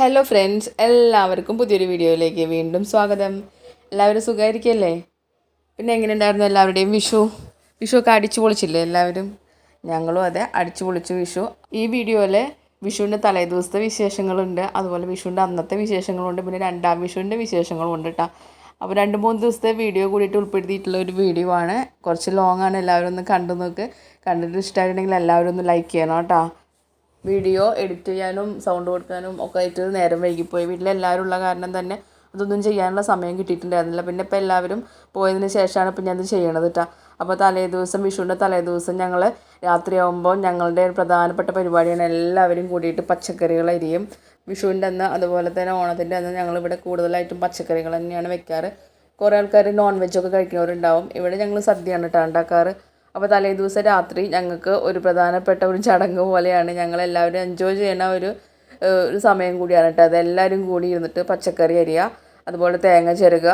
Hello friends എല്ലാവർക്കും പുതിയൊരു വീഡിയോയിലേക്ക് വീണ്ടും സ്വാഗതം. എല്ലാവരും സുഖമായിരിക്കല്ലേ? പിന്നെ എങ്ങനെ ഉണ്ടായിരുന്നു എല്ലാവരുടെയും വിഷു? വിഷു ഒക്കെ അടിച്ചു പൊളിച്ചില്ലേ എല്ലാവരും? ഞങ്ങളും അതെ അടിച്ചു പൊളിച്ചു വിഷു. ഈ വീഡിയോയിൽ വിഷുവിന്റെ തലേ ദിവസത്തെ വിശേഷങ്ങളുണ്ട്. അതുപോലെ വിഷുവിന്റെ അന്നത്തെ വിശേഷങ്ങളുണ്ട്. പിന്നെ രണ്ടാം വിഷുവിന്റെ വിശേഷങ്ങളും ഉണ്ട് കേട്ടോ അപ്പോൾ രണ്ട് മൂന്ന് ദിവസത്തെ വീഡിയോ കൂടിയിട്ട് ഉൾപ്പെടുത്തിയിട്ടുള്ള ഒരു വീഡിയോ ആണ്. കുറച്ച് ലോങ്ങാണ് എല്ലാവരും ഒന്ന് കണ്ടു നോക്ക്. കണ്ടിട്ട് ഇഷ്ടമായിട്ടുണ്ടെങ്കിൽ എല്ലാവരും ഒന്ന് ലൈക്ക് ചെയ്യണം കേട്ടോ വീഡിയോ എഡിറ്റ് ചെയ്യാനും സൗണ്ട് കൊടുക്കാനും ഒക്കെ ആയിട്ട് നേരം വൈകിപ്പോയി. വീട്ടിലെല്ലാവരും ഉള്ള കാരണം തന്നെ അതൊന്നും ചെയ്യാനുള്ള സമയം കിട്ടിയിട്ടുണ്ടായിരുന്നില്ല. പിന്നെ ഇപ്പോൾ എല്ലാവരും പോയതിന് ശേഷമാണ് ഇപ്പം ഞാനത് ചെയ്യണത് കേട്ടോ അപ്പോൾ തലേ ദിവസം വിഷുവിന്റെ തലേ ദിവസം ഞങ്ങൾ രാത്രിയാകുമ്പോൾ ഞങ്ങളുടെ ഒരു പ്രധാനപ്പെട്ട പരിപാടിയാണ് എല്ലാവരും കൂടിയിട്ട് പച്ചക്കറികൾ അരിയും. വിഷുവിന്റെ അന്ന് അതുപോലെ തന്നെ ഓണത്തിന്റെ അന്ന് ഞങ്ങളിവിടെ കൂടുതലായിട്ടും പച്ചക്കറികൾ തന്നെയാണ് വെക്കാറ്. കുറേ ആൾക്കാർ നോൺ വെജ് വെജൊക്കെ കഴിക്കുന്നവരുണ്ടാവും. ഇവിടെ ഞങ്ങൾ സദ്യയാണ് കേട്ടോ ഉണ്ടാക്കാറ്. അപ്പോൾ തലേ ദിവസം രാത്രി ഞങ്ങൾക്ക് ഒരു പ്രധാനപ്പെട്ട ഒരു ചടങ്ങ് പോലെയാണ് ഞങ്ങളെല്ലാവരും എൻജോയ് ചെയ്യുന്ന ഒരു ഒരു സമയം കൂടിയാണ് കേട്ടോ. അതെല്ലാവരും കൂടി ഇരുന്നിട്ട് പച്ചക്കറി അരിയുക അതുപോലെ തേങ്ങ ചെറുക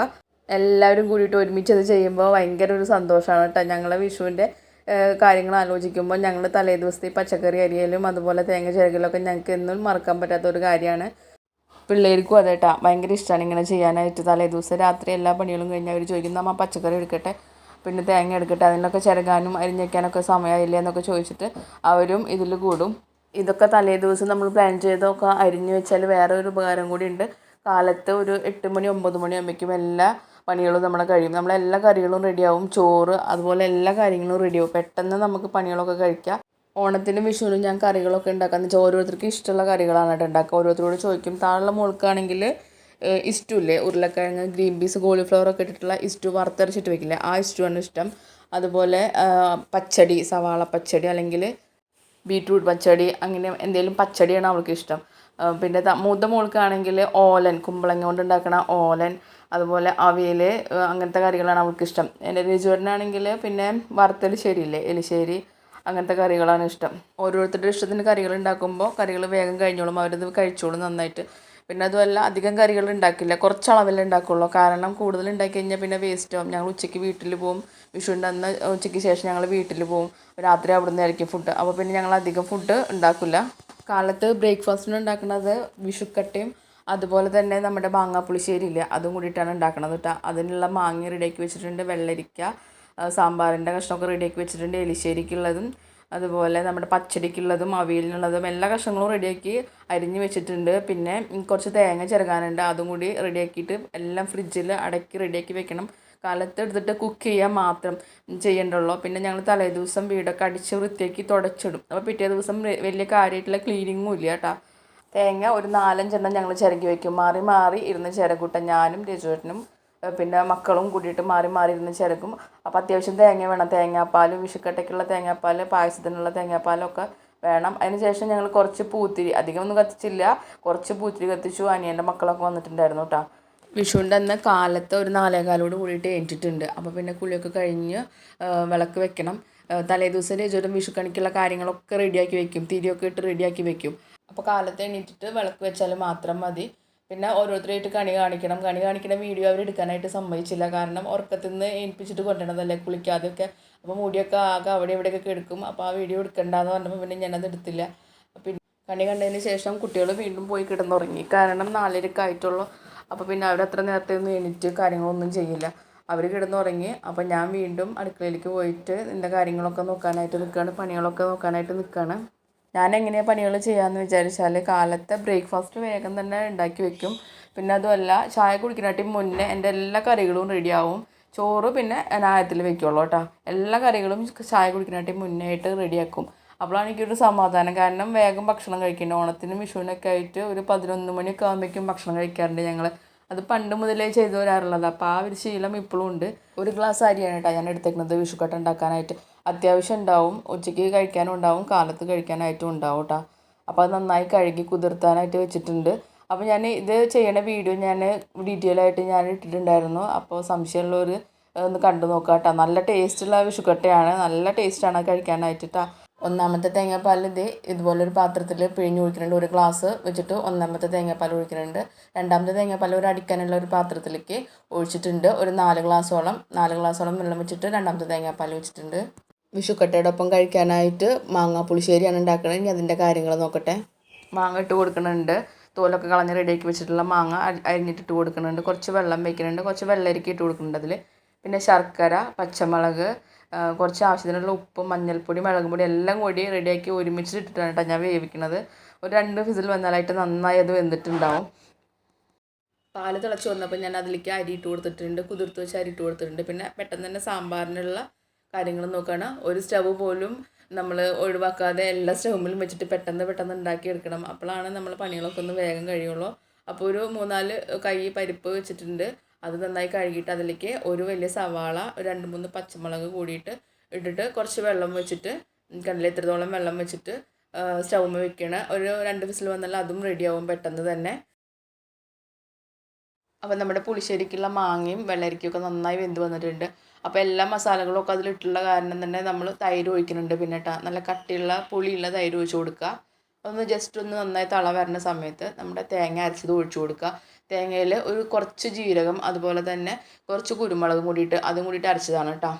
എല്ലാവരും കൂടിയിട്ട് ഒരുമിച്ച് അത് ചെയ്യുമ്പോൾ ഭയങ്കര ഒരു സന്തോഷമാണ് കേട്ടോ. ഞങ്ങളെ വിഷുവിന്റെ കാര്യങ്ങൾ ആലോചിക്കുമ്പോൾ ഞങ്ങൾ തലേ ദിവസത്തെ പച്ചക്കറി അരിയലും അതുപോലെ തേങ്ങ ചിരകലൊക്കെ ഞങ്ങൾക്ക് എന്നും മറക്കാൻ പറ്റാത്ത ഒരു കാര്യമാണ്. പിള്ളേർക്കും അതേട്ടാ ഭയങ്കര ഇഷ്ടമാണ് ഇങ്ങനെ ചെയ്യാനായിട്ട്. തലേ ദിവസം രാത്രി എല്ലാ പണികളും കഴിഞ്ഞ് അവർ ചോദിക്കുന്നു അമ്മ പച്ചക്കറി എടുക്കട്ടെ? പിന്നെ തേങ്ങ എടുക്കട്ടെ അതിനൊക്കെ ചിരകാനും അരിഞ്ഞേക്കാനൊക്കെ സമയമായില്ലേ എന്നൊക്കെ ചോദിച്ചിട്ട് അവരും ഇതിൽ കൂടും. ഇതൊക്കെ തലേ ദിവസം നമ്മൾ പ്ലാൻ ചെയ്തൊക്കെ അരിഞ്ഞു വെച്ചാൽ വേറെ ഒരു ഉപകാരം കൂടി ഉണ്ട്. കാലത്ത് ഒരു എട്ട് മണി ഒമ്പത് മണി ആകുമ്പോഴേക്കും എല്ലാ പണികളും നമ്മളെ കഴിയും. നമ്മളെല്ലാ കറികളും റെഡിയാവും ചോറ് അതുപോലെ എല്ലാ കാര്യങ്ങളും റെഡിയാവും പെട്ടെന്ന് നമുക്ക് പണികളൊക്കെ കഴിക്കാം. ഓണത്തിനും വിഷുവിനും ഞാൻ കറികളൊക്കെ ഉണ്ടാക്കാന്ന് വെച്ചാൽ ഓരോരുത്തർക്കും ഇഷ്ടമുള്ള കറികളാണ് കേട്ടോ ഉണ്ടാക്കുക. ഓരോരുത്തരോട് ചോദിക്കും താഴെ മോൾക്കാണെങ്കിൽ ഇസ്റ്റു ഇല്ലേ ഉരുളക്കിഴങ്ങ് ഗ്രീൻ പീസ് കോളിഫ്ലവർ ഒക്കെ ഇട്ടിട്ടുള്ള ഇസ്റ്റു വറുത്തരച്ചിട്ട് വെക്കില്ലേ? ആ ഇസ്റ്റു ആണ് ഇഷ്ടം. അതുപോലെ പച്ചടി സവാള പച്ചടി അല്ലെങ്കിൽ ബീട്രൂട്ട് പച്ചടി അങ്ങനെ എന്തെങ്കിലും പച്ചടിയാണ് അവൾക്ക് ഇഷ്ടം. പിന്നെ മൂത്ത മോൾക്കാണെങ്കിൽ ഓലൻ കുമ്പളങ്ങ കൊണ്ട് ഓലൻ അതുപോലെ അവിയൽ അങ്ങനത്തെ കറികളാണ് അവൾക്ക് ഇഷ്ടം. എന്റെ രജുവരനാണെങ്കിൽ പിന്നെ വറുത്തലിശ്ശേരി ഇല്ലേ എലിശ്ശേരി അങ്ങനത്തെ കറികളാണ് ഇഷ്ടം. ഓരോരുത്തരുടെ ഇഷ്ടത്തിന് കറികൾ ഉണ്ടാക്കുമ്പോൾ കറികൾ വേഗം കഴിഞ്ഞോളും അവരത് കഴിച്ചോളും നന്നായിട്ട്. പിന്നെ അതുമല്ല അധികം കറികൾ ഉണ്ടാക്കില്ല. കുറച്ച് ഉണ്ടാക്കുള്ളൂ. കാരണം കൂടുതൽ ഉണ്ടാക്കി കഴിഞ്ഞാൽ പിന്നെ വേസ്റ്റ് ആവും. ഞങ്ങൾ ഉച്ചയ്ക്ക് വീട്ടിൽ പോകും. വിഷുവിന്റെ അന്ന് ഉച്ചയ്ക്ക് ശേഷം ഞങ്ങൾ വീട്ടിൽ പോകും. രാത്രി അവിടെ നിന്നായിരിക്കും ഫുഡ് അപ്പോൾ പിന്നെ ഞങ്ങൾ അധികം ഫുഡ് ഉണ്ടാക്കില്ല. കാലത്ത് ബ്രേക്ക്ഫാസ്റ്റിന് ഉണ്ടാക്കുന്നത് വിഷുക്കട്ടയും അതുപോലെ തന്നെ നമ്മുടെ മാങ്ങാപ്പുളിശ്ശേരി പുളിശ്ശേരിയില്ല അതും കൂടിയിട്ടാണ് ഉണ്ടാക്കുന്നത് കേട്ടോ. അതിനുള്ള മാങ്ങ റെഡിയാക്കി വെച്ചിട്ടുണ്ട്. വെള്ളരിക്ക സാമ്പാറിന്റെ കഷ്ണമൊക്കെ റെഡിയാക്കി വെച്ചിട്ടുണ്ട്. എലിശ്ശേരിക്കുള്ളതും അതുപോലെ നമ്മുടെ പച്ചടിക്കുള്ളതും അവിയലിനുള്ളതും എല്ലാ കഷ്ണങ്ങളും റെഡിയാക്കി അരിഞ്ഞ് വെച്ചിട്ടുണ്ട്. പിന്നെ കുറച്ച് തേങ്ങ ചിരകാനുണ്ട് അതും കൂടി റെഡിയാക്കിയിട്ട് എല്ലാം ഫ്രിഡ്ജിൽ അടക്കി റെഡിയാക്കി വെക്കണം. കാലത്ത് എടുത്തിട്ട് കുക്ക് ചെയ്യാൻ മാത്രം ചെയ്യണ്ടുള്ളൂ. പിന്നെ ഞങ്ങൾ തലേ ദിവസം വീടൊക്കെ അടിച്ച് വൃത്തിയാക്കി തുടച്ചിടും. അപ്പോൾ പിറ്റേ ദിവസം വലിയ കാര്യമായിട്ടുള്ള ക്ലീനിങ്ങും ഇല്ല കേട്ടോ തേങ്ങ ഒരു നാലഞ്ചെണ്ണം ഞങ്ങൾ ചിരകി വയ്ക്കും മാറി മാറി ഇരുന്ന് ചിരകൂട്ടം ഞാനും രജുവേട്ടനും പിന്നെ മക്കളും കൂടിയിട്ട് മാറി മാറി ഇരുന്ന് ചിരക്കും അപ്പോൾ അത്യാവശ്യം തേങ്ങ വേണം. തേങ്ങാപ്പാലും വിഷുക്കട്ടയ്ക്കുള്ള തേങ്ങാപ്പാൽ പായസത്തിനുള്ള തേങ്ങാപ്പാലൊക്കെ വേണം. അതിന് ശേഷം ഞങ്ങൾ കുറച്ച് പൂത്തിരി അധികം ഒന്നും കത്തിച്ചില്ല. കുറച്ച് പൂത്തിരി കത്തിച്ചു. അനിയന്റെ മക്കളൊക്കെ വന്നിട്ടുണ്ടായിരുന്നു കേട്ടോ വിഷുവിന്റെ അന്ന് കാലത്ത് ഒരു നാലേകാലോട് കൂടിയിട്ട് ഏറ്റിട്ടുണ്ട്. അപ്പോൾ പിന്നെ കുളിയൊക്കെ കഴിഞ്ഞ് വിളക്ക് വെക്കണം. ആ, തലേ ദിവസം രജോരം വിഷുക്കണിക്കുള്ള കാര്യങ്ങളൊക്കെ റെഡിയാക്കി വെക്കും. തിരിയൊക്കെ ഇട്ട് റെഡിയാക്കി വെക്കും. അപ്പോൾ കാലത്ത് എണീറ്റിട്ട് വിളക്ക് വെച്ചാൽ മാത്രം മതി. പിന്നെ ഓരോരുത്തരായിട്ട് കണി കാണിക്കണം. കണി കാണിക്കുന്ന വീഡിയോ അവർ എടുക്കാനായിട്ട് സമ്മതിച്ചില്ല. കാരണം ഉറക്കത്തിൽ നിന്ന് ഏൽപ്പിച്ചിട്ട് കൊണ്ടുവരണതല്ലേ കുളിക്കാതെയൊക്കെ അപ്പോൾ മുടിയൊക്കെ ആകെ അവിടെ ഇവിടെയൊക്കെ എടുക്കും അപ്പോൾ ആ വീഡിയോ എടുക്കണ്ടെന്ന് പറഞ്ഞപ്പോൾ പിന്നെ ഞാനത് എടുത്തില്ല. പിന്നെ കണി കണ്ടതിന് ശേഷം കുട്ടികൾ വീണ്ടും പോയി കിടന്നുറങ്ങി. കാരണം നാലരക്കായിട്ടുള്ളൂ അപ്പോൾ പിന്നെ അവരത്ര നേരത്തെ ഒന്നും എണീറ്റ് കാര്യങ്ങളൊന്നും ചെയ്യില്ല. അവർ കിടന്നുറങ്ങി. അപ്പോൾ ഞാൻ വീണ്ടും അടുക്കളയിലേക്ക് പോയിട്ട് എന്റെ കാര്യങ്ങളൊക്കെ നോക്കാനായിട്ട് നിൽക്കുകയാണ് പണികളൊക്കെ നോക്കാനായിട്ട് നിൽക്കുകയാണ് ഞാൻ എങ്ങനെയാണ് പണികൾ ചെയ്യാമെന്ന് വിചാരിച്ചാൽ കാലത്തെ ബ്രേക്ക്ഫാസ്റ്റ് വേഗം തന്നെ ഉണ്ടാക്കി വെക്കും. പിന്നെ അതുമല്ല ചായ കുടിക്കുന്നതിന് മുന്നേ എന്റെ എല്ലാ കറികളും റെഡിയാവും ചോറ് പിന്നെ അനായത്തിൽ വെക്കുള്ളൂ കേട്ടോ. എല്ലാ കറികളും ചായ കുടിക്കുന്നതിന് മുന്നേ ആയിട്ട് റെഡിയാക്കും അപ്പോഴാണ് എനിക്കൊരു സമാധാനം. കാരണം വേഗം ഭക്ഷണം കഴിക്കേണ്ടത് ഓണത്തിനും വിഷുവിനൊക്കെ ആയിട്ട് ഒരു പതിനൊന്ന് മണിയൊക്കെ ആകുമ്പോഴേക്കും ഭക്ഷണം കഴിക്കാറുണ്ട് ഞങ്ങൾ അത് പണ്ട് മുതലേ ചെയ്തു വരാറുള്ളത് അപ്പോൾ ആ ഒരു ശീലം ഇപ്പോഴും ഉണ്ട്. ഒരു ഗ്ലാസ് അരിയാണ് കേട്ടോ ഞാൻ എടുത്തേക്കുന്നത് വിഷുക്കട്ട ഉണ്ടാക്കാനായിട്ട്. അത്യാവശ്യം ഉണ്ടാവും. ഉച്ചയ്ക്ക് കഴിക്കാനും ഉണ്ടാവും. കാലത്ത് കഴിക്കാനായിട്ടും ഉണ്ടാവും കേട്ടോ അപ്പോൾ അത് നന്നായി കഴുകി കുതിർത്താനായിട്ട് വെച്ചിട്ടുണ്ട്. അപ്പോൾ ഞാൻ ഇത് ചെയ്യണ വീഡിയോ ഞാൻ ഡീറ്റെയിൽ ആയിട്ട് ഞാൻ ഇട്ടിട്ടുണ്ടായിരുന്നു. അപ്പോൾ സംശയമുള്ളവർ ഒന്ന് കണ്ടു നോക്കുക കേട്ടോ നല്ല ടേസ്റ്റുള്ള വിഷുക്കട്ടയാണ്. നല്ല ടേസ്റ്റാണ് കഴിക്കാനായിട്ട് കേട്ടോ ഒന്നാമത്തെ തേങ്ങാപ്പാൽ ഇത് ഇതുപോലൊരു പാത്രത്തിൽ പിഴിഞ്ഞ് ഒഴിക്കുന്നുണ്ട് ഒരു ഗ്ലാസ് വെച്ചിട്ട് ഒന്നാമത്തെ തേങ്ങാപ്പാൽ ഒഴിക്കുന്നുണ്ട് രണ്ടാമത്തെ തേങ്ങാപ്പാൽ ഒരു അടിക്കാനുള്ള ഒരു പാത്രത്തിലേക്ക് ഒഴിച്ചിട്ടുണ്ട്. ഒരു നാല് ഗ്ലാസ്സോളം നാല് ഗ്ലാസ്സോളം വെള്ളം വെച്ചിട്ട് രണ്ടാമത്തെ തേങ്ങാപ്പാൽ വെച്ചിട്ടുണ്ട്. വിഷുക്കട്ടയുടെ ഒപ്പം കഴിക്കാനായിട്ട് മാങ്ങ പുളിശ്ശേരിയാണ് ഉണ്ടാക്കുന്നത് ഇനി അതിന്റെ കാര്യങ്ങൾ നോക്കട്ടെ. മാങ്ങ ഇട്ട് കൊടുക്കുന്നുണ്ട്. തോലൊക്കെ കളഞ്ഞ് റെഡിയാക്കി വെച്ചിട്ടുള്ള മാങ്ങ അരിഞ്ഞിട്ട് ഇട്ട് കൊടുക്കുന്നുണ്ട്. കുറച്ച് വെള്ളം വയ്ക്കുന്നുണ്ട് കുറച്ച് വെള്ളരിക്ക ഇട്ട് കൊടുക്കുന്നുണ്ട് അതിൽ പിന്നെ ശർക്കര പച്ചമുളക് കുറച്ച് ആവശ്യത്തിനുള്ള ഉപ്പ് മഞ്ഞൾപ്പൊടി മുളക് പൊടി എല്ലാം കൂടി റെഡിയാക്കി ഒരുമിച്ച് ഇട്ടിട്ടാണ് കേട്ടോ ഞാൻ വേവിക്കുന്നത്. ഒരു രണ്ട് ഫിസിൽ വന്നാലായിട്ട് നന്നായി അത് വെന്തിട്ടുണ്ടാവും. പാൽ തിളച്ച് വന്നപ്പോൾ ഞാൻ അതിലേക്ക് അരി ഇട്ട് കൊടുത്തിട്ടുണ്ട്. കുതിർത്ത് വെച്ച് അരി ഇട്ട് കൊടുത്തിട്ടുണ്ട്. പിന്നെ പെട്ടെന്ന് തന്നെ സാമ്പാറിനുള്ള കാര്യങ്ങൾ നോക്കുകയാണ് ഒരു സ്റ്റവ് പോലും നമ്മൾ ഒഴിവാക്കാതെ എല്ലാ സ്റ്റൗമിലും വെച്ചിട്ട് പെട്ടെന്ന് പെട്ടെന്ന് ഉണ്ടാക്കിയെടുക്കണം. അപ്പോഴാണ് നമ്മൾ പണികളൊക്കെ ഒന്ന് വേഗം കഴിയുള്ളൂ. അപ്പോൾ ഒരു മൂന്നാൽ കൈ പരിപ്പ് വെച്ചിട്ടുണ്ട്. അത് നന്നായി കഴുകിയിട്ട് അതിലേക്ക് ഒരു വലിയ സവാള രണ്ട് മൂന്ന് പച്ചമുളക് കൂടിയിട്ട് ഇട്ടിട്ട് കുറച്ച് വെള്ളം വെച്ചിട്ട് കണ്ടില്ല എത്രത്തോളം വെള്ളം വെച്ചിട്ട് സ്റ്റൗമ്മ വെക്കണം. ഒരു രണ്ട് വിസിൽ വന്നാൽ അതും റെഡിയാവും പെട്ടെന്ന് തന്നെ. അപ്പോൾ നമ്മുടെ പുളിശ്ശേരിക്കുള്ള മാങ്ങയും വെള്ളരിക്കും ഒക്കെ നന്നായി വെന്ത് വന്നിട്ടുണ്ട്. അപ്പോൾ എല്ലാ മസാലകളും ഒക്കെ അതിലിട്ടുള്ള കാരണം തന്നെ നമ്മൾ തൈര് ഒഴിക്കുന്നുണ്ട്. പിന്നെ കേട്ടോ നല്ല കട്ടിയുള്ള പുളിയുള്ള തൈര് ഒഴിച്ച് കൊടുക്കുക. ഒന്ന് ജസ്റ്റ് ഒന്ന് നന്നായി തള വരുന്ന സമയത്ത് നമ്മുടെ തേങ്ങ അരച്ചത് ഒഴിച്ചു കൊടുക്കുക. തേങ്ങയിൽ ഒരു കുറച്ച് ജീരകം അതുപോലെ തന്നെ കുറച്ച് കുരുമുളകും കൂടിയിട്ട് അതും കൂടിയിട്ട് അരച്ചതാണ് കേട്ടോ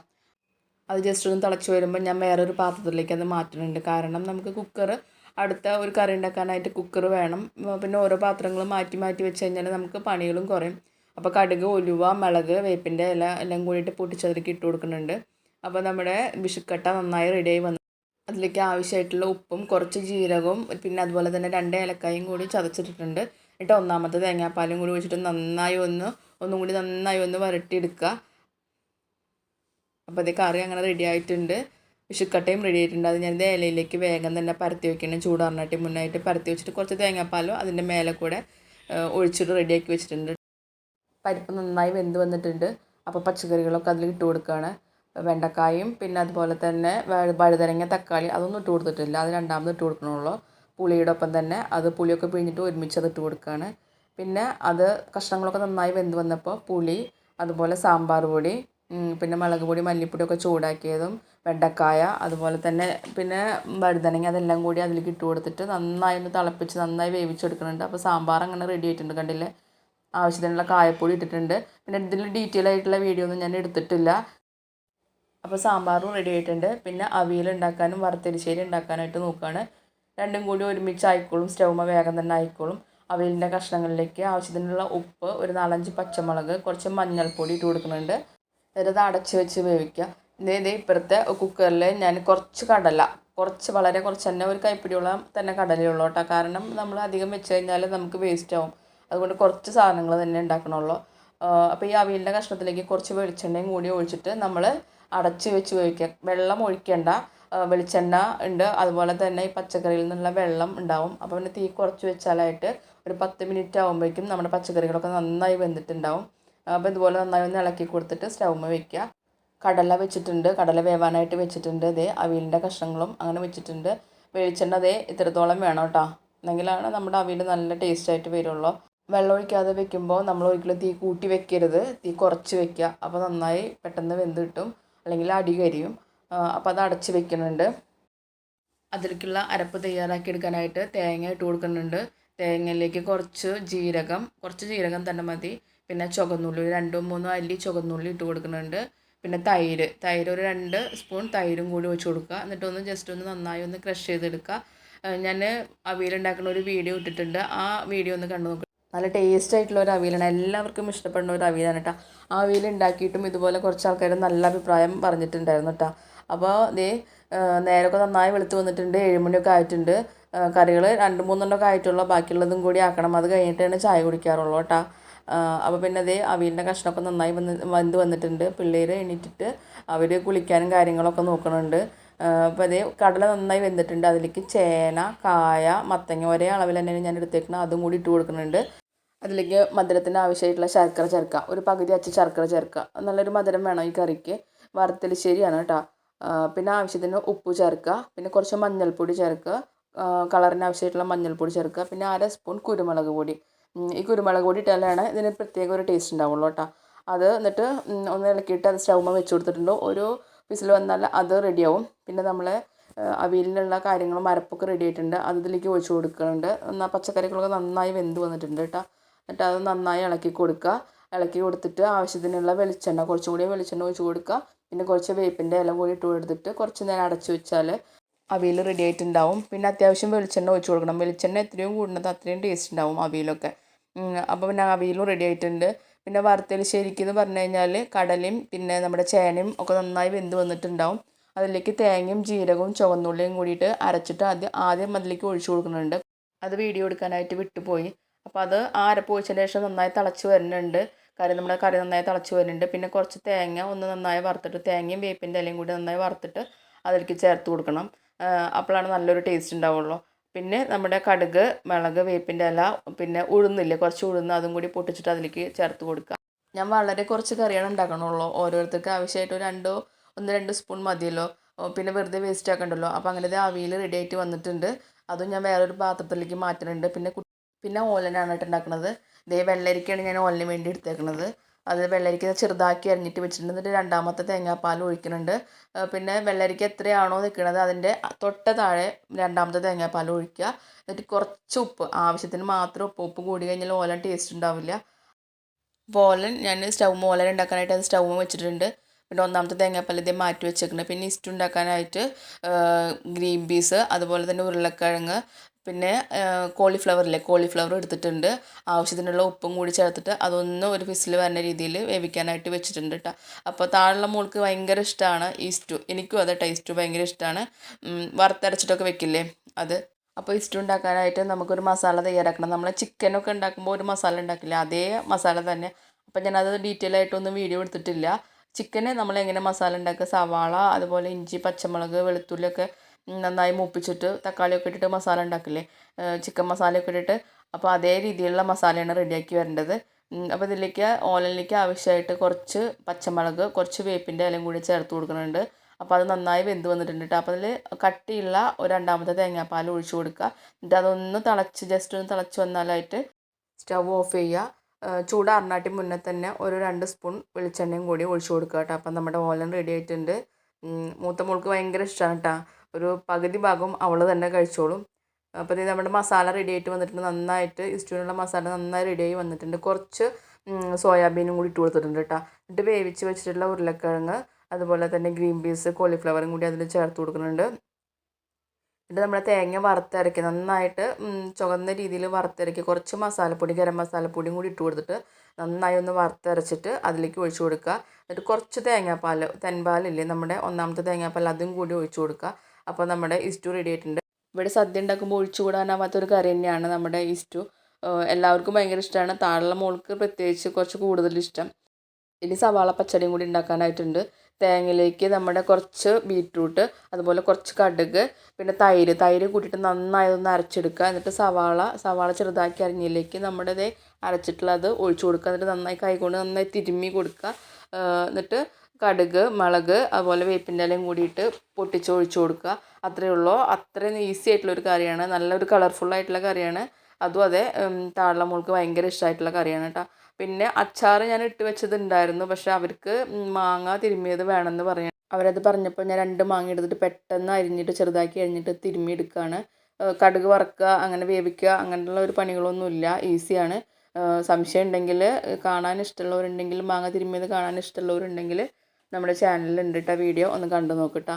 അത് ജസ്റ്റ് ഒന്ന് തിളച്ച് വരുമ്പോൾ ഞാൻ വേറൊരു പാത്രത്തിലേക്ക് അത് മാറ്റുന്നുണ്ട്. കാരണം നമുക്ക് കുക്കർ അടുത്ത ഒരു കറി ഉണ്ടാക്കാനായിട്ട് കുക്കർ വേണം. പിന്നെ ഓരോ പാത്രങ്ങളും മാറ്റി മാറ്റി വെച്ച് കഴിഞ്ഞാൽ നമുക്ക് പണികളും കുറയും. അപ്പോൾ കടുക് ഉലുവ മുളക് വേപ്പിന്റെ ഇല എല്ലാം കൂടിയിട്ട് പൊട്ടിച്ചതിലേക്ക് ഇട്ട് കൊടുക്കുന്നുണ്ട്. അപ്പോൾ നമ്മുടെ വിഷുക്കട്ട നന്നായി റെഡിയായി വന്നു. അതിലേക്ക് ആവശ്യമായിട്ടുള്ള ഉപ്പും കുറച്ച് ജീരകവും പിന്നെ അതുപോലെ തന്നെ രണ്ട് ഏലക്കായും കൂടി ചതച്ചിട്ടിട്ടുണ്ട്. എന്നിട്ട് ഒന്നാമത്തെ തേങ്ങാപ്പാലും കൂടി ഒഴിച്ചിട്ട് നന്നായി ഒന്ന് ഒന്നും കൂടി നന്നായി ഒന്ന് വരട്ടിയെടുക്കുക. അപ്പോൾ അതേ കറി അങ്ങനെ റെഡി ആയിട്ടുണ്ട്. വിഷുക്കട്ടയും റെഡി ആയിട്ടുണ്ട്. അത് ഞാൻ ഇലയിലേക്ക് വേഗം തന്നെ പരത്തി വെക്കണം. ചൂടാറിനായിട്ട് മുന്നായിട്ട് പരത്തി വെച്ചിട്ട് കുറച്ച് തേങ്ങാപ്പാലും അതിന്റെ മേലെ കൂടെ ഒഴിച്ചിട്ട് റെഡിയാക്കി വെച്ചിട്ടുണ്ട്. പരിപ്പ് നന്നായി വെന്ത് വന്നിട്ടുണ്ട്. അപ്പോൾ പച്ചക്കറികളൊക്കെ അതിൽ ഇട്ട് കൊടുക്കുകയാണ്. വെണ്ടക്കായും പിന്നെ അതുപോലെ തന്നെ വഴ- വഴുതനങ്ങ തക്കാളി അതൊന്നും ഇട്ട് കൊടുത്തിട്ടില്ല. അത് രണ്ടാമത് ഇട്ട് കൊടുക്കണുള്ളൂ. പുളിയുടെ ഒപ്പം തന്നെ അത് പുളിയൊക്കെ പിഴിഞ്ഞിട്ട് ഒരുമിച്ച് അത് ഇട്ട് കൊടുക്കുകയാണ്. പിന്നെ അത് കഷ്ണങ്ങളൊക്കെ നന്നായി വെന്ത് വന്നപ്പോൾ പുളി അതുപോലെ സാമ്പാർ പൊടി പിന്നെ മുളക് പൊടി മല്ലിപ്പൊടിയൊക്കെ ചൂടാക്കിയതും വെണ്ടക്കായ അതുപോലെ തന്നെ പിന്നെ വഴുതനങ്ങ അതെല്ലാം കൂടി അതിലേക്ക് ഇട്ട് കൊടുത്തിട്ട് നന്നായി ഒന്ന് തിളപ്പിച്ച് നന്നായി വേവിച്ചെടുക്കുന്നുണ്ട്. അപ്പോൾ സാമ്പാർ അങ്ങനെ റെഡി ആയിട്ടുണ്ട് കണ്ടില്ലേ? ആവശ്യത്തിനുള്ള കായപ്പൊടി ഇട്ടിട്ടുണ്ട്. പിന്നെ ഇതിൽ ഡീറ്റെയിൽ ആയിട്ടുള്ള വീഡിയോ ഒന്നും ഞാൻ എടുത്തിട്ടില്ല. അപ്പോൾ സാമ്പാറും റെഡി ആയിട്ടുണ്ട്. പിന്നെ അവിയൽ ഉണ്ടാക്കാനും വറുത്തരിശ്ശേരി ഉണ്ടാക്കാനായിട്ട് നോക്കുകയാണ് രണ്ടും കൂടി ഒരുമിച്ച് ആയിക്കോളും. സ്റ്റൗമ വേഗം തന്നെ ആയിക്കോളും. അവിയലിന്റെ കഷ്ണങ്ങളിലേക്ക് ആവശ്യത്തിനുള്ള ഉപ്പ് ഒരു നാലഞ്ച് പച്ചമുളക് കുറച്ച് മഞ്ഞൾപ്പൊടി ഇട്ട് കൊടുക്കുന്നുണ്ട്. എന്നിട്ട് അടച്ച് വെച്ച് വേവിക്കുക. ഇതേ ഇപ്പുറത്തെ കുക്കറിൽ ഞാൻ കുറച്ച് കടല കുറച്ച് വളരെ കുറച്ച് തന്നെ ഒരു കൈപ്പിടിയോളം തന്നെ കടലയുള്ളൂ കേട്ടോ. കാരണം നമ്മൾ അധികം വെച്ച് കഴിഞ്ഞാൽ നമുക്ക് വേസ്റ്റ് ആവും. അതുകൊണ്ട് കുറച്ച് സാധനങ്ങൾ തന്നെ ഉണ്ടാക്കണുള്ളൂ. അപ്പോൾ ഈ അവിയലിന്റെ കഷ്ണത്തിലേക്ക് കുറച്ച് വെളിച്ചെണ്ണയും കൂടി ഒഴിച്ചിട്ട് നമ്മൾ അടച്ച് വെച്ച് വേവിക്കുക വെള്ളം ഒഴിക്കേണ്ട. വെളിച്ചെണ്ണ ഉണ്ട്. അതുപോലെ തന്നെ ഈ പച്ചക്കറിയിൽ നിന്നുള്ള വെള്ളം ഉണ്ടാവും. അപ്പോൾ പിന്നെ തീ കുറച്ച് വെച്ചാലായിട്ട് ഒരു പത്ത് മിനിറ്റ് ആകുമ്പോഴേക്കും നമ്മുടെ പച്ചക്കറികളൊക്കെ നന്നായി വെന്തിട്ടുണ്ടാവും. അപ്പോൾ ഇതുപോലെ നന്നായി ഒന്ന് ഇളക്കി കൊടുത്തിട്ട് സ്റ്റൗമ്മ വെക്കുക കടല വെച്ചിട്ടുണ്ട്. കടല വേവാനായിട്ട് വെച്ചിട്ടുണ്ട്. ഇതേ അവിയലിന്റെ കഷ്ണങ്ങളും അങ്ങനെ വെച്ചിട്ടുണ്ട്. വെളിച്ചെണ്ണ അതേ ഇത്രത്തോളം വേണം കേട്ടോ. എന്നെങ്കിലാണ് നമ്മുടെ അവിയൽ നല്ല ടേസ്റ്റ് ആയിട്ട് വരുള്ളൂ. വെള്ളം ഒഴിക്കാതെ വെക്കുമ്പോൾ നമ്മൾ ഒരിക്കലും തീ കൂട്ടി വെക്കരുത്. തീ കുറച്ച് വെക്കുക. അപ്പോൾ നന്നായി പെട്ടെന്ന് വെന്ത് കിട്ടും. അല്ലെങ്കിൽ അടി കരിയും. അപ്പോൾ അത് അടച്ച് വെക്കുന്നുണ്ട്. അതിലേക്കുള്ള അരപ്പ് തയ്യാറാക്കി എടുക്കാനായിട്ട് തേങ്ങ ഇട്ട് കൊടുക്കുന്നുണ്ട്. തേങ്ങയിലേക്ക് കുറച്ച് ജീരകം കുറച്ച് ജീരകം തന്നെ മതി. പിന്നെ ചുവന്നുള്ളി രണ്ടോ മൂന്നോ അല്ലി ചുവന്നുള്ളി ഇട്ട് കൊടുക്കുന്നുണ്ട്. പിന്നെ തൈര് തൈര് ഒരു രണ്ട് സ്പൂൺ തൈരും കൂടി ഒഴിച്ച് കൊടുക്കുക. എന്നിട്ട് ഒന്ന് ജസ്റ്റ് ഒന്ന് നന്നായി ഒന്ന് ക്രഷ് ചെയ്തെടുക്കുക. ഞാൻ അവിയലുണ്ടാക്കുന്ന ഒരു വീഡിയോ ഇട്ടിട്ടുണ്ട്. ആ വീഡിയോ ഒന്ന് കണ്ടു നോക്കുക നല്ല ടേസ്റ്റ് ആയിട്ടുള്ള ഒരു അവിയലാണ്. എല്ലാവർക്കും ഇഷ്ടപ്പെടുന്ന ഒരു അവിയലാണ് കേട്ടോ ആ അവിയൽ ഉണ്ടാക്കിയിട്ടും ഇതുപോലെ കുറച്ച് ആൾക്കാർ നല്ല അഭിപ്രായം പറഞ്ഞിട്ടുണ്ടായിരുന്നു കേട്ടോ അപ്പോൾ ദേ നേരൊക്കെ നന്നായി വെളുത്ത് വന്നിട്ടുണ്ട് ഏഴുമണിയൊക്കെ ആയിട്ടുണ്ട്. കറികൾ രണ്ട് മൂന്നെണ്ണമൊക്കെ ആയിട്ടുള്ളൂ. ബാക്കിയുള്ളതും കൂടി ആക്കണം. അത് കഴിഞ്ഞിട്ടാണ് ചായ കുടിക്കാറുള്ളൂ കേട്ടോ അപ്പോൾ പിന്നെ അതേ അവിയലിന്റെ കഷ്ണമൊക്കെ നന്നായി വന്ന് വന്ന് വന്നിട്ടുണ്ട്. പിള്ളേർ എണീറ്റിട്ട് അവർ കുളിക്കാനും കാര്യങ്ങളൊക്കെ നോക്കണുണ്ട്. അപ്പോൾ അതേ കടല നന്നായി വെന്തിട്ടുണ്ട്. അതിലേക്ക് ചേന കായ മത്തങ്ങ ഒരേ അളവിൽ തന്നെയാണ് ഞാൻ എടുത്തേക്കുന്നത്. അതും കൂടി ഇട്ട് കൊടുക്കുന്നുണ്ട്. അതിലേക്ക് മധുരത്തിന് ആവശ്യമായിട്ടുള്ള ശർക്കര ചേർക്കുക. ഒരു പകുതി അച്ച ശർക്കര ചേർക്കുക. നല്ലൊരു മധുരം വേണം ഈ കറിക്ക്. വറുത്തലിശ്ശേരിയാണ് കേട്ടോ. പിന്നെ ആവശ്യത്തിന് ഉപ്പ് ചേർക്കുക. പിന്നെ കുറച്ച് മഞ്ഞൾപ്പൊടി ചേർക്കുക. കളറിന് ആവശ്യമായിട്ടുള്ള മഞ്ഞൾപ്പൊടി ചേർക്കുക. പിന്നെ അര സ്പൂൺ കുരുമുളക് പൊടി. ഈ കുരുമുളക് പൊടി ഇട്ടാലാണ് ഇതിന് പ്രത്യേക ഒരു ടേസ്റ്റ് ഉണ്ടാവുള്ളൂ കേട്ടോ. അത് എന്നിട്ട് ഒന്ന് ഇളക്കിയിട്ട് അത് സ്റ്റൗമ്മ വെച്ച് കൊടുത്തിട്ടുണ്ടോ. ഒരു വിസിൽ വന്നാൽ അത് റെഡിയാവും. പിന്നെ നമ്മൾ അവിയലിനുള്ള കാര്യങ്ങളും അരപ്പൊക്കെ റെഡി ആയിട്ടുണ്ട് അത് ഇതിലേക്ക് ഒഴിച്ച് കൊടുക്കുന്നുണ്ട്. എന്നാൽ പച്ചക്കറികളൊക്കെ നന്നായി വെന്ത് വന്നിട്ടുണ്ട് കേട്ടോ. എന്നിട്ട് അത് നന്നായി ഇളക്കി കൊടുക്കുക. ഇളക്കി കൊടുത്തിട്ട് ആവശ്യത്തിനുള്ള വെളിച്ചെണ്ണ കുറച്ചും കൂടി വെളിച്ചെണ്ണ ഒഴിച്ച് കൊടുക്കുക. പിന്നെ കുറച്ച് വേപ്പിന്റെ ഇല കൂടി ഇട്ട് കൊടുത്തിട്ട് കുറച്ച് നേരം അടച്ചു വെച്ചാൽ അവിയൽ റെഡി ആയിട്ടുണ്ടാവും. പിന്നെ അത്യാവശ്യം വെളിച്ചെണ്ണ ഒഴിച്ച് കൊടുക്കണം. വെളിച്ചെണ്ണ എത്രയും കൂടുന്നത് അത്രയും ടേസ്റ്റ് ഉണ്ടാവും അവിയലൊക്കെ. അപ്പോൾ പിന്നെ അവിയലും റെഡി ആയിട്ടുണ്ട്. പിന്നെ വറുത്തലിശ്ശേരിക്ക് എന്ന് പറഞ്ഞു കഴിഞ്ഞാൽ കടലയും പിന്നെ നമ്മുടെ ചേനയും ഒക്കെ നന്നായി വെന്ത് വന്നിട്ടുണ്ടാവും. അതിലേക്ക് തേങ്ങയും ജീരകവും ചുവന്നുള്ളിയും കൂടിയിട്ട് അരച്ചിട്ട് ആദ്യം ആദ്യം അതിലേക്ക് ഒഴിച്ചു കൊടുക്കുന്നുണ്ട്. അത് വീഡിയോ എടുക്കാനായിട്ട് വിട്ടുപോയി. അപ്പോൾ അത് ആ അരപ്പ് ഒഴിച്ചതിന് ശേഷം നന്നായി തിളച്ച് വരുന്നുണ്ട്. കറി നമ്മുടെ കറി നന്നായി തിളച്ച് വരുന്നുണ്ട്. പിന്നെ കുറച്ച് തേങ്ങ ഒന്ന് നന്നായി വറുത്തിട്ട് തേങ്ങയും വേപ്പിന്റെ ഇലയും കൂടി നന്നായി വറുത്തിട്ട് അതിലേക്ക് ചേർത്ത് കൊടുക്കണം. അപ്പോഴാണ് നല്ലൊരു ടേസ്റ്റ് ഉണ്ടാവുള്ളൂ. പിന്നെ നമ്മുടെ കടുക് മുളക് വേപ്പിന്റെ ഇല പിന്നെ ഉഴുന്നില്ലേ കുറച്ച് ഉഴുന്ന് അതും കൂടി പൊട്ടിച്ചിട്ട് അതിലേക്ക് ചേർത്ത് കൊടുക്കുക. ഞാൻ വളരെ കുറച്ച് കറിയാണ് ഉണ്ടാക്കണുള്ളൂ. ഓരോരുത്തർക്ക് ആവശ്യമായിട്ട് രണ്ടോ ഒന്ന് രണ്ട് സ്പൂൺ മതിയല്ലോ. പിന്നെ വെറുതെ വേസ്റ്റ് ആക്കണ്ടല്ലോ. അപ്പോൾ അങ്ങനെ അവിയിൽ റെഡി ആയിട്ട് വന്നിട്ടുണ്ട്. അതും ഞാൻ വേറൊരു പാത്രത്തിലേക്ക് മാറ്റുന്നുണ്ട്. പിന്നെ പിന്നെ ഓലനാണ് ഉണ്ടാക്കുന്നത് ഇതേ വെള്ളരിക്കയാണ് ഞാൻ ഓലന് വേണ്ടി എടുത്തേക്കുന്നത് അത് വെള്ളരിക്ക ചെറുതാക്കി അരിഞ്ഞിട്ട് വെച്ചിട്ടുണ്ട്. എന്നിട്ട് രണ്ടാമത്തെ തേങ്ങാപ്പാൽ ഒഴിക്കുന്നുണ്ട്. പിന്നെ വെള്ളരിക്ക എത്രയാണോ നിൽക്കുന്നത് അതിന്റെ തൊട്ട താഴെ രണ്ടാമത്തെ തേങ്ങാപ്പാൽ ഒഴിക്കുക. എന്നിട്ട് കുറച്ച് ഉപ്പ് ആവശ്യത്തിന് മാത്രം ഉപ്പ്. ഉപ്പ് കൂടി കഴിഞ്ഞാൽ ഓലൻ ടേസ്റ്റ് ഉണ്ടാവില്ല. ഓലൻ ഞാൻ സ്റ്റൗ ഓലൻ ഉണ്ടാക്കാനായിട്ട് അത് സ്റ്റൗ വെച്ചിട്ടുണ്ട്. പിന്നെ ഒന്നാമത്തെ തേങ്ങാപ്പാൽ ഇതേ മാറ്റി വെച്ചേക്കുന്നത് പിന്നെ ഇസ്റ്റ് ഉണ്ടാക്കാനായിട്ട് ഗ്രീൻ പീസ് അതുപോലെ തന്നെ ഉരുളക്കിഴങ്ങ് പിന്നെ കോളിഫ്ലവർ ഇല്ലേ കോളിഫ്ലവർ എടുത്തിട്ടുണ്ട്. ആവശ്യത്തിനുള്ള ഉപ്പും കൂടി ചേർത്തിട്ട് അതൊന്ന് ഒരു ഫിസിൽ വരുന്ന രീതിയിൽ വേവിക്കാനായിട്ട് വെച്ചിട്ടുണ്ട് കേട്ടോ അപ്പോൾ താഴെയുള്ള മോൾക്ക് ഭയങ്കര ഇഷ്ടമാണ് ഈ സ്റ്റു എനിക്കും അത് ടേസ്റ്റ് ഭയങ്കര ഇഷ്ടമാണ് വറുത്തരച്ചിട്ടൊക്കെ വെക്കില്ലേ അത്? അപ്പോൾ ഈ സ്റ്റു ഉണ്ടാക്കാനായിട്ട് നമുക്കൊരു മസാല തയ്യാറാക്കണം. നമ്മൾ ചിക്കനൊക്കെ ഉണ്ടാക്കുമ്പോൾ ഒരു മസാല ഉണ്ടാക്കില്ല അതേ മസാല തന്നെ. അപ്പം ഞാനത് ഡീറ്റെയിൽ ആയിട്ടൊന്നും വീഡിയോ എടുത്തിട്ടില്ല. ചിക്കന് നമ്മൾ എങ്ങനെ മസാല ഉണ്ടാക്കുക? സവാള അതുപോലെ ഇഞ്ചി പച്ചമുളക് വെളുത്തുള്ളിയൊക്കെ നന്നായി മൂപ്പിച്ചിട്ട് തക്കാളിയൊക്കെ ഇട്ടിട്ട് മസാല ഉണ്ടാക്കില്ലേ? ചിക്കൻ മസാലയൊക്കെ ഇട്ടിട്ട്. അപ്പോൾ അതേ രീതിയിലുള്ള മസാലയാണ് റെഡിയാക്കി വരേണ്ടത്. അപ്പോൾ ഇതിലേക്ക് ഓലനിലേക്ക് ആവശ്യമായിട്ട് കുറച്ച് പച്ചമുളക് കുറച്ച് വേപ്പിന്റെ ഇലയും കൂടി ചേർത്ത് കൊടുക്കുന്നുണ്ട്. അപ്പോൾ അത് നന്നായി വെന്ത് വന്നിട്ടുണ്ട് കേട്ടോ അപ്പോൾ അതിൽ കട്ടിയുള്ള ഒരു രണ്ടാമത്തെ തേങ്ങാപ്പാൽ ഒഴിച്ചു കൊടുക്കുക. എന്നിട്ട് അതൊന്ന് തിളച്ച് ജസ്റ്റ് ഒന്ന് തിളച്ച് വന്നാലായിട്ട് സ്റ്റവ് ഓഫ് ചെയ്യുക. ചൂടാറിനാട്ടി മുന്നേ തന്നെ ഒരു രണ്ട് സ്പൂൺ വെളിച്ചെണ്ണയും കൂടി ഒഴിച്ചു കൊടുക്കുക കേട്ടോ അപ്പം നമ്മുടെ ഓലൻ റെഡി ആയിട്ടുണ്ട്. മൂത്ത മോൾക്ക് ഭയങ്കര ഇഷ്ടമാണ് കേട്ടോ ഒരു പകുതി ഭാഗം അവൾ തന്നെ കഴിച്ചോളും. അപ്പോൾ ഇത് നമ്മുടെ മസാല റെഡി ആയിട്ട് വന്നിട്ടുണ്ട്. നന്നായിട്ട് ഇസ്റ്റൂണുള്ള മസാല നന്നായി റെഡിയായി വന്നിട്ടുണ്ട്. കുറച്ച് സോയാബീനും കൂടി ഇട്ട് കൊടുത്തിട്ടുണ്ട് കേട്ടോ എന്നിട്ട് വേവിച്ച് വെച്ചിട്ടുള്ള ഉരുളക്കിഴങ്ങ് അതുപോലെ തന്നെ ഗ്രീൻ പീസ് കോളിഫ്ലവറും കൂടി അതിൽ ചേർത്ത് കൊടുക്കുന്നുണ്ട്. എന്നിട്ട് നമ്മുടെ തേങ്ങ വറുത്തരയ്ക്കുക നന്നായിട്ട് ചുവന്ന രീതിയിൽ വറുത്തരയ്ക്കുക കുറച്ച് മസാലപ്പൊടി ഗരം മസാലപ്പൊടിയും കൂടി ഇട്ട് കൊടുത്തിട്ട് നന്നായി ഒന്ന് വറുത്തരച്ചിട്ട് അതിലേക്ക് ഒഴിച്ചു കൊടുക്കുക. എന്നിട്ട് കുറച്ച് തേങ്ങാപ്പാൽ തെൻപാലില്ലേ നമ്മുടെ ഒന്നാമത്തെ തേങ്ങാപ്പാൽ അതും കൂടി ഒഴിച്ചു കൊടുക്കുക. അപ്പോൾ നമ്മുടെ ഇസ്റ്റു റെഡി ആയിട്ടുണ്ട്. ഇവിടെ സദ്യ ഉണ്ടാക്കുമ്പോൾ ഒഴിച്ചുകൂടാനാവാത്തൊരു കറി തന്നെയാണ് നമ്മുടെ ഇസ്റ്റു എല്ലാവർക്കും ഭയങ്കര ഇഷ്ടമാണ് താഴെയുള്ള മോൾക്ക് പ്രത്യേകിച്ച് കുറച്ച് കൂടുതൽ ഇഷ്ടം. ഇനി സവാള പച്ചടിയും കൂടി ഉണ്ടാക്കാനായിട്ടുണ്ട്. തേങ്ങയിലേക്ക് നമ്മുടെ കുറച്ച് ബീറ്റ്റൂട്ട് അതുപോലെ കുറച്ച് കടുക് പിന്നെ തൈര്. തൈര് കൂട്ടിയിട്ട് നന്നായതൊന്ന് അരച്ചെടുക്കുക. എന്നിട്ട് സവാള സവാള ചെറുതാക്കി അരിഞ്ഞിലേക്ക് നമ്മുടെ ഇതേ അരച്ചിട്ടുള്ളത് ഒഴിച്ചു കൊടുക്കുക. എന്നിട്ട് നന്നായി കൈകൊണ്ട് നന്നായി തിരുമ്മി കൊടുക്കുക. എന്നിട്ട് കടുക് മുളക് അതുപോലെ വേപ്പിന്റെ ഇലയും കൂടിയിട്ട് പൊട്ടിച്ചൊഴിച്ച് കൊടുക്കുക. അത്രയേ ഉള്ളൂ. അത്രയും ഈസി ആയിട്ടുള്ളൊരു കറിയാണ്. നല്ലൊരു കളർഫുൾ ആയിട്ടുള്ള കറിയാണ്. അതും അതെ താഴെ മോൾക്ക് ഭയങ്കര ഇഷ്ടമായിട്ടുള്ള കറിയാണ് കേട്ടോ. പിന്നെ അച്ചാർ ഞാൻ ഇട്ട് വെച്ചതുണ്ടായിരുന്നു. പക്ഷെ അവർക്ക് മാങ്ങ തിരുമ്മിയത് വേണമെന്ന് പറയാം അവരത് പറഞ്ഞപ്പോൾ ഞാൻ രണ്ട് മാങ്ങ എടുത്തിട്ട് പെട്ടെന്ന് അരിഞ്ഞിട്ട് ചെറുതാക്കി അരിഞ്ഞിട്ട് തിരുമ്മി എടുക്കുകയാണ്. കടുക് വറുക്കുക അങ്ങനെ വേവിക്കുക അങ്ങനെയുള്ള ഒരു പണികളൊന്നുമില്ല. ഈസിയാണ്. സംശയം ഉണ്ടെങ്കിൽ കാണാൻ ഇഷ്ടമുള്ളവരുണ്ടെങ്കിൽ മാങ്ങ തിരുമ്മിയത് കാണാൻ ഇഷ്ടമുള്ളവരുണ്ടെങ്കിൽ നമ്മുടെ ചാനലിലുണ്ട് കേട്ടോ വീഡിയോ ഒന്ന് കണ്ടു നോക്കട്ടോ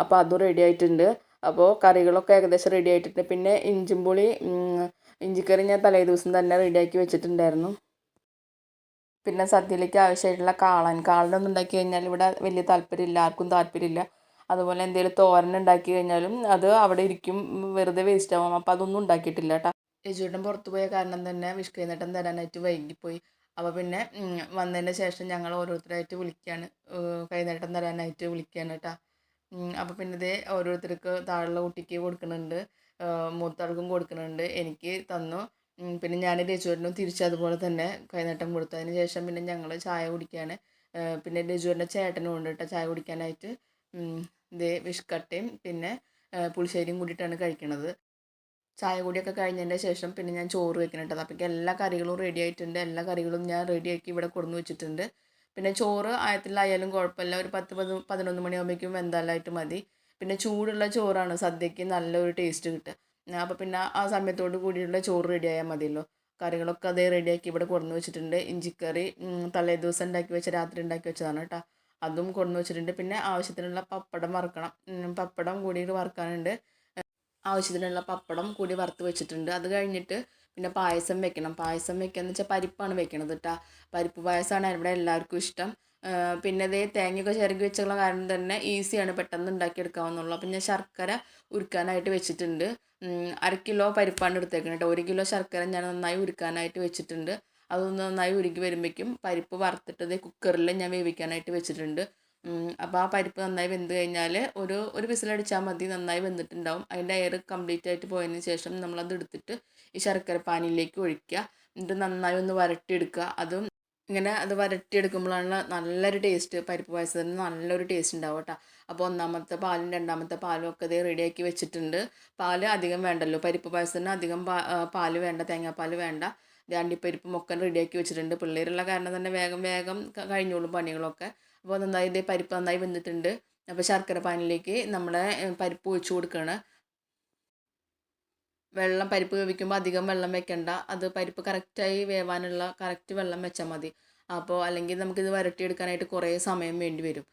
അപ്പോൾ അതും റെഡി ആയിട്ടുണ്ട്. അപ്പോൾ കറികളൊക്കെ ഏകദേശം റെഡി ആയിട്ടുണ്ട്. പിന്നെ ഇഞ്ചും പുളി ഇഞ്ചിക്കറി ഞാൻ തലേ ദിവസം തന്നെ റെഡിയാക്കി വെച്ചിട്ടുണ്ടായിരുന്നു. പിന്നെ സദ്യയിലേക്ക് ആവശ്യമായിട്ടുള്ള കാളൻ. കാളനൊന്നും ഉണ്ടാക്കി കഴിഞ്ഞാൽ ഇവിടെ വലിയ താല്പര്യമില്ല ആർക്കും താല്പര്യമില്ല അതുപോലെ എന്തെങ്കിലും തോരൻ ഉണ്ടാക്കി കഴിഞ്ഞാലും അത് അവിടെ ഇരിക്കും. വെറുതെ വേസ്റ്റ് ആവും. അപ്പോൾ അതൊന്നും ഉണ്ടാക്കിയിട്ടില്ല കേട്ടോ യജുവേട്ടൻ പുറത്തു പോയ കാരണം തന്നെ വിഷ് കൈനീട്ടം തരാനായിട്ട് വൈകിപ്പോയി. അപ്പോൾ പിന്നെ വന്നതിന് ശേഷം ഞങ്ങൾ ഓരോരുത്തരായിട്ട് വിളിക്കുകയാണ് കൈനീട്ടം തരാനായിട്ട് വിളിക്കുകയാണ് കേട്ടോ അപ്പോൾ പിന്നെ ഇതേ ഓരോരുത്തർക്ക് താഴെയുള്ള കുട്ടിക്ക് കൊടുക്കുന്നുണ്ട്. മൂത്താൾക്കും കൊടുക്കുന്നുണ്ട്. എനിക്ക് തന്നു. പിന്നെ ഞാൻ രജുവരനും തിരിച്ച് അതുപോലെ തന്നെ കൈനീട്ടം കൊടുത്തു അതിന് ശേഷം പിന്നെ ഞങ്ങൾ ചായ കുടിക്കുകയാണ് പിന്നെ രജുവരന്റെ ചേട്ടനും ഉണ്ട് കേട്ടോ ചായ കുടിക്കാനായിട്ട്. ഇതേ വിഷ്കട്ടയും പിന്നെ പുളിശ്ശേരിയും കൂടിയിട്ടാണ് കഴിക്കണത്. ചായ കൂടിയൊക്കെ കഴിഞ്ഞതിന്റെ ശേഷം പിന്നെ ഞാൻ ചോറ് വെക്കുന്നുണ്ട് അപ്പോൾ എല്ലാ കറികളും റെഡി ആയിട്ടുണ്ട്. എല്ലാ കറികളും ഞാൻ റെഡിയാക്കി ഇവിടെ കൊടുന്ന് വെച്ചിട്ടുണ്ട്. പിന്നെ ചോറ് ആയത്തിലായാലും കുഴപ്പമില്ല. ഒരു പത്ത് പത് പതിനൊന്ന് മണിയാകുമ്പോഴേക്കും വെന്താലായിട്ട് മതി. പിന്നെ ചൂടുള്ള ചോറാണ് സദ്യക്ക് നല്ലൊരു ടേസ്റ്റ് കിട്ടുക. അപ്പോൾ പിന്നെ ആ സമയത്തോട് കൂടിയുള്ള ചോറ് റെഡിയായാൽ മതിയല്ലോ. കറികളൊക്കെ അതേ റെഡിയാക്കി ഇവിടെ കൊടുന്ന് വെച്ചിട്ടുണ്ട്. ഇഞ്ചിക്കറി തലേ ദിവസം ഉണ്ടാക്കി വെച്ച രാത്രി ഉണ്ടാക്കി വെച്ചതാണ് കേട്ടോ. അതും കൊണ്ടുവന്ന് വെച്ചിട്ടുണ്ട്. പിന്നെ ആവശ്യത്തിനുള്ള പപ്പടം വറുക്കണം. പപ്പടം കൂടിയിട്ട് വറുക്കാനുണ്ട്. ആവശ്യത്തിനുള്ള പപ്പടം കൂടി വറുത്ത് വെച്ചിട്ടുണ്ട്. അത് കഴിഞ്ഞിട്ട് പിന്നെ പായസം വെക്കണം. പായസം വെക്കാന്ന് വെച്ചാൽ പരിപ്പാണ് വെക്കണത് കേട്ടോ പരിപ്പ് പായസമാണ് ഇവിടെ എല്ലാവർക്കും ഇഷ്ടം. പിന്നെ ഇതേ തേങ്ങയൊക്കെ ചിരകി വെച്ചുള്ള കാരണം തന്നെ ഈസിയാണ് പെട്ടെന്ന് ഉണ്ടാക്കിയെടുക്കാവുന്നുള്ളൂ അപ്പം ഞാൻ ശർക്കര ഉരുക്കാനായിട്ട് വെച്ചിട്ടുണ്ട്. അര കിലോ പരിപ്പാണ് എടുത്തേക്കുന്നത് കേട്ടോ ഒരു കിലോ ശർക്കര ഞാൻ നന്നായി ഉരുക്കാനായിട്ട് വെച്ചിട്ടുണ്ട്. അതൊന്ന് നന്നായി ഉരുക്കി വരുമ്പോഴേക്കും പരിപ്പ് വറുത്തിട്ടത് കുക്കറിൽ ഞാൻ വേവിക്കാനായിട്ട് വെച്ചിട്ടുണ്ട്. അപ്പോൾ ആ പരിപ്പ് നന്നായി വെന്ത് കഴിഞ്ഞാൽ ഒരു ഒരു വിസിലടിച്ചാൽ മതി നന്നായി വെന്തിട്ടുണ്ടാവും. അതിന്റെ എയർ കംപ്ലീറ്റ് ആയിട്ട് പോയതിന് ശേഷം നമ്മളത് എടുത്തിട്ട് ഈ ശർക്കര പാനിയിലേക്ക് ഒഴിക്കുക എന്നിട്ട് നന്നായി ഒന്ന് വരട്ടിയെടുക്കുക അതും ഇങ്ങനെ അത് വരട്ടിയെടുക്കുമ്പോഴാണ് നല്ലൊരു ടേസ്റ്റ് പരിപ്പ് പായസത്തിന് നല്ലൊരു ടേസ്റ്റ് ഉണ്ടാവും കേട്ടോ അപ്പോൾ ഒന്നാമത്തെ പാലും രണ്ടാമത്തെ പാലും ഒക്കെ ഇത് റെഡിയാക്കി വെച്ചിട്ടുണ്ട്. പാൽ അധികം വേണ്ടല്ലോ. പരിപ്പ് പായസത്തിന് അധികം പാൽ വേണ്ട തേങ്ങാപ്പാൽ വേണ്ട. രണ്ടിപ്പരിപ്പും ഒക്കെ റെഡിയാക്കി വെച്ചിട്ടുണ്ട്. പിള്ളേരുള്ള കാരണം തന്നെ വേഗം വേഗം കഴിഞ്ഞോളും പണികളൊക്കെ. അപ്പോൾ നന്നായി ഇതേ പരിപ്പ് നന്നായി വെന്തിട്ടുണ്ട്. അപ്പോൾ ശർക്കര പാനിലേക്ക് നമ്മുടെ പരിപ്പ് ഒഴിച്ചു കൊടുക്കുകയാണ് വെള്ളം പരിപ്പ് വേവിക്കുമ്പോൾ അധികം വെള്ളം വെക്കണ്ട. അത് പരിപ്പ് കറക്റ്റായി വേവാനുള്ള കറക്റ്റ് വെള്ളം വെച്ചാൽ മതി. അപ്പോൾ അല്ലെങ്കിൽ നമുക്കിത് വരട്ടിയെടുക്കാനായിട്ട് കുറേ സമയം വേണ്ടി വരും.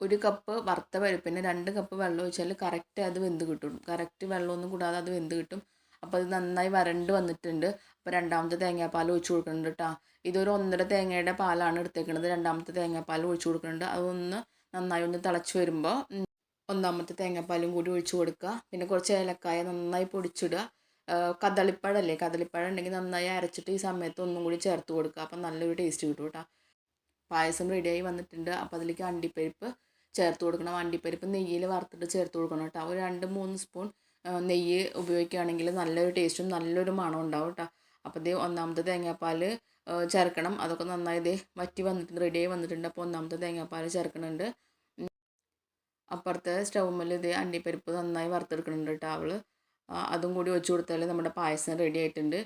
ഒരു കപ്പ് വറുത്ത പരിപ്പിന് രണ്ട് കപ്പ് വെള്ളം ഒഴിച്ചാൽ കറക്റ്റ് അത് വെന്ത് കിട്ടും. കറക്റ്റ് വെള്ളമൊന്നും കൂടാതെ അത് വെന്ത് കിട്ടും. അപ്പോൾ അത് നന്നായി വരണ്ട് വന്നിട്ടുണ്ട്. അപ്പോൾ രണ്ടാമത്തെ തേങ്ങാപ്പാൽ ഒഴിച്ചു കൊടുക്കുന്നുണ്ട് കേട്ടോ ഇതൊരു ഒന്നര തേങ്ങയുടെ പാലാണ് എടുത്തേക്കുന്നത് രണ്ടാമത്തെ തേങ്ങാപ്പാൽ ഒഴിച്ചു കൊടുക്കുന്നുണ്ട് അതൊന്ന് നന്നായി ഒന്ന് തിളച്ച് വരുമ്പോൾ ഒന്നാമത്തെ തേങ്ങാപ്പാലും കൂടി ഒഴിച്ചു കൊടുക്കുക. പിന്നെ കുറച്ച് ഏലക്കായ നന്നായി പൊടിച്ചിടുക. കദളിപ്പഴമല്ലേ കദളിപ്പഴം ഉണ്ടെങ്കിൽ നന്നായി അരച്ചിട്ട് ഈ സമയത്ത് ഒന്നും കൂടി ചേർത്ത് കൊടുക്കുക. അപ്പം നല്ലൊരു ടേസ്റ്റ് കിട്ടും കേട്ടോ പായസം റെഡിയായി വന്നിട്ടുണ്ട്. അപ്പോൾ അതിലേക്ക് അണ്ടിപ്പരിപ്പ് ചേർത്ത് കൊടുക്കണം. അണ്ടിപ്പരിപ്പ് നെയ്യിൽ വറുത്തിട്ട് ചേർത്ത് കൊടുക്കണം കേട്ടോ ഒരു രണ്ട് മൂന്ന് സ്പൂൺ നെയ്യ് ഉപയോഗിക്കുകയാണെങ്കിൽ നല്ലൊരു ടേസ്റ്റും നല്ലൊരു മണവും ഉണ്ടാവും കേട്ടോ അപ്പോൾ ഇത് ഒന്നാമത്തെ തേങ്ങാപ്പാൽ ചേർക്കണം. അതൊക്കെ നന്നായി ഇത് വറ്റി വന്നിട്ടുണ്ട് റെഡിയായി വന്നിട്ടുണ്ട്. അപ്പോൾ ഒന്നാമത്തെ തേങ്ങാപ്പാൽ ചേർക്കുന്നുണ്ട് അപ്പുറത്തെ സ്റ്റൗമ്മൽ ഇത് അണ്ടിപ്പരിപ്പ് നന്നായി വറുത്തെടുക്കുന്നുണ്ട് കേട്ടോ അവൾ. അതും കൂടി വെച്ച് കൊടുത്താൽ നമ്മുടെ പായസം റെഡി ആയിട്ടുണ്ട്.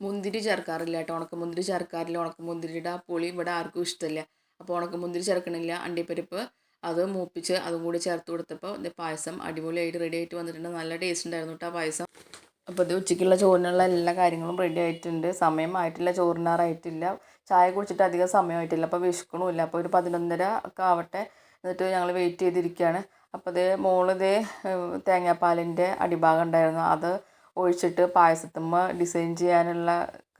മുന്തിരി ചേർക്കാറില്ല കേട്ടോ ഉണക്കമുന്തിരി ചേർക്കാറില്ല. ഉണക്കമുന്തിരിയുടെ ആ പുളി ഇവിടെ ആർക്കും ഇഷ്ടമില്ല അപ്പോൾ ഉണക്കമുന്തിരി ചേർക്കണില്ല. അണ്ടിപ്പരിപ്പ് അത് മൂപ്പിച്ച് അതും കൂടി ചേർത്ത് കൊടുത്തപ്പോൾ ഇത് പായസം അടിപൊളിയായിട്ട് റെഡി ആയിട്ട് വന്നിട്ടുണ്ട്. നല്ല ടേസ്റ്റ് ഉണ്ടായിരുന്നു കേട്ടോ ആ പായസം. അപ്പോൾ ഇത് ഉച്ചയ്ക്കുള്ള ചോറിനുള്ള എല്ലാ കാര്യങ്ങളും റെഡി ആയിട്ടുണ്ട്. സമയം ആയിട്ടില്ല ചോറിനാറായിട്ടില്ല. ചായ കുടിച്ചിട്ട് അധികം സമയമായിട്ടില്ല. അപ്പോൾ വിശക്കണമില്ല അപ്പോൾ ഒരു പതിനൊന്നര ഒക്കെ ആവട്ടെ. എന്നിട്ട് ഞങ്ങൾ വെയിറ്റ് ചെയ്തിരിക്കുകയാണ് അപ്പോൾ ഇത് മോൾ ഇത് തേങ്ങാപ്പാലിന്റെ അടിഭാഗം ഉണ്ടായിരുന്നു. അത് ഒഴിച്ചിട്ട് പായസത്തുമ്മ ഡിസൈൻ ചെയ്യാനുള്ള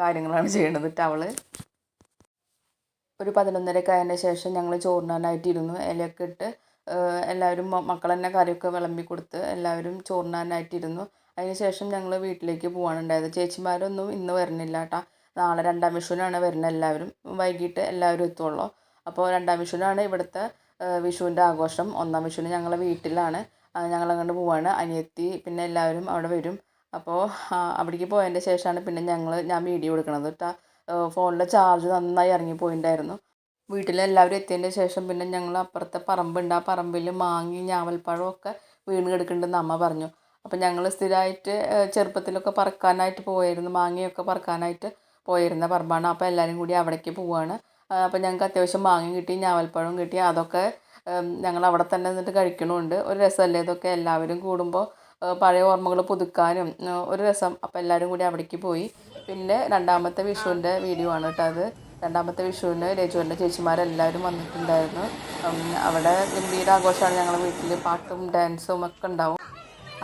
കാര്യങ്ങളാണ് ചെയ്യണത് കേട്ടോ അവൾ. ഒരു പതിനൊന്നരയൊക്കെ ആയതിന് ശേഷം ഞങ്ങൾ ചോറിനാനായിട്ട് ഇരുന്നു ഇലയൊക്കെ ഇട്ട് എല്ലാവരും മക്കൾ തന്നെ കറിയൊക്കെ വിളമ്പി കൊടുത്ത് എല്ലാവരും അതിന് ശേഷം ഞങ്ങൾ വീട്ടിലേക്ക് പോകാനുണ്ടായത് ചേച്ചിമാരൊന്നും ഇന്ന് വരുന്നില്ല കേട്ടോ നാളെ രണ്ടാം വിഷുവിനാണ് വരുന്നത് എല്ലാവരും. വൈകിട്ട് എല്ലാവരും എത്തുള്ളൂ അപ്പോൾ രണ്ടാം വിഷുവിനാണ് ഇവിടുത്തെ വിഷുവിന്റെ ആഘോഷം. ഒന്നാം വിഷുവിന് ഞങ്ങൾ വീട്ടിലാണ്. ഞങ്ങൾ അങ്ങോട്ട് പോവാണ്. അനിയത്തി പിന്നെ എല്ലാവരും അവിടെ വരും. അപ്പോൾ അവിടേക്ക് പോയതിന്റെ ശേഷമാണ് പിന്നെ ഞങ്ങൾ ഞാൻ വീഡിയോ എടുക്കണത് കേട്ടോ ഫോണിലെ ചാർജ് നന്നായി ഇറങ്ങിപ്പോയിട്ടുണ്ടായിരുന്നു വീട്ടിലെല്ലാവരും എത്തിയതിന്റെ ശേഷം പിന്നെ ഞങ്ങൾ അപ്പുറത്തെ പറമ്പുണ്ട്. ആ പറമ്പിൽ മാങ്ങി ഞാവൽപ്പഴമൊക്കെ വീണ് കിടക്കുന്നുണ്ടെന്ന് അമ്മ പറഞ്ഞു. അപ്പം ഞങ്ങൾ സ്ഥിരമായിട്ട് ചെറുപ്പത്തിലൊക്കെ പറക്കാനായിട്ട് പോയായിരുന്നു. മാങ്ങയൊക്കെ പറക്കാനായിട്ട് പോയിരുന്ന പറമ്പാണ്. അപ്പോൾ എല്ലാവരും കൂടി അവിടേക്ക് പോവുകയാണ് അപ്പം ഞങ്ങൾക്ക് അത്യാവശ്യം മാങ്ങ കിട്ടി ഞാവൽപ്പഴം കിട്ടി. അതൊക്കെ ഞങ്ങൾ അവിടെ തന്നെ നിന്നിട്ട് കഴിക്കണമുണ്ട് ഒരു രസമല്ലേ? ഇതൊക്കെ എല്ലാവരും കൂടുമ്പോൾ പഴയ ഓർമ്മകൾ പുതുക്കാനും ഒരു രസം. അപ്പോൾ എല്ലാവരും കൂടി അവിടേക്ക് പോയി. പിന്നെ രണ്ടാമത്തെ വിഷുവിന്റെ വീഡിയോ ആണ് കേട്ടോ അത്. രണ്ടാമത്തെ വിഷുവിന് രജുവിന്റെ ചേച്ചിമാരെല്ലാവരും വന്നിട്ടുണ്ടായിരുന്നു. അവിടെ ഗംഭീര ആഘോഷമാണ്. ഞങ്ങളുടെ വീട്ടിൽ പാട്ടും ഡാൻസും ഒക്കെ ഉണ്ടാവും.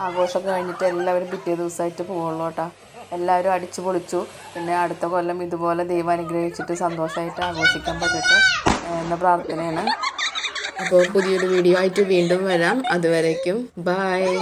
ആഘോഷമൊക്കെ കഴിഞ്ഞിട്ട് എല്ലാവരും പിറ്റേ ദിവസമായിട്ട് പോവുള്ളൂ കേട്ടോ. എല്ലാവരും അടിച്ചു പൊളിച്ചു. പിന്നെ അടുത്ത കൊല്ലം ഇതുപോലെ ദൈവം അനുഗ്രഹിച്ചിട്ട് സന്തോഷമായിട്ട് ആഘോഷിക്കാൻ പറ്റട്ടെ എന്ന പ്രാർത്ഥനയാണ്. അപ്പോൾ പുതിയൊരു വീഡിയോ ആയിട്ട് വീണ്ടും വരാം. അതുവരേക്കും ബായ്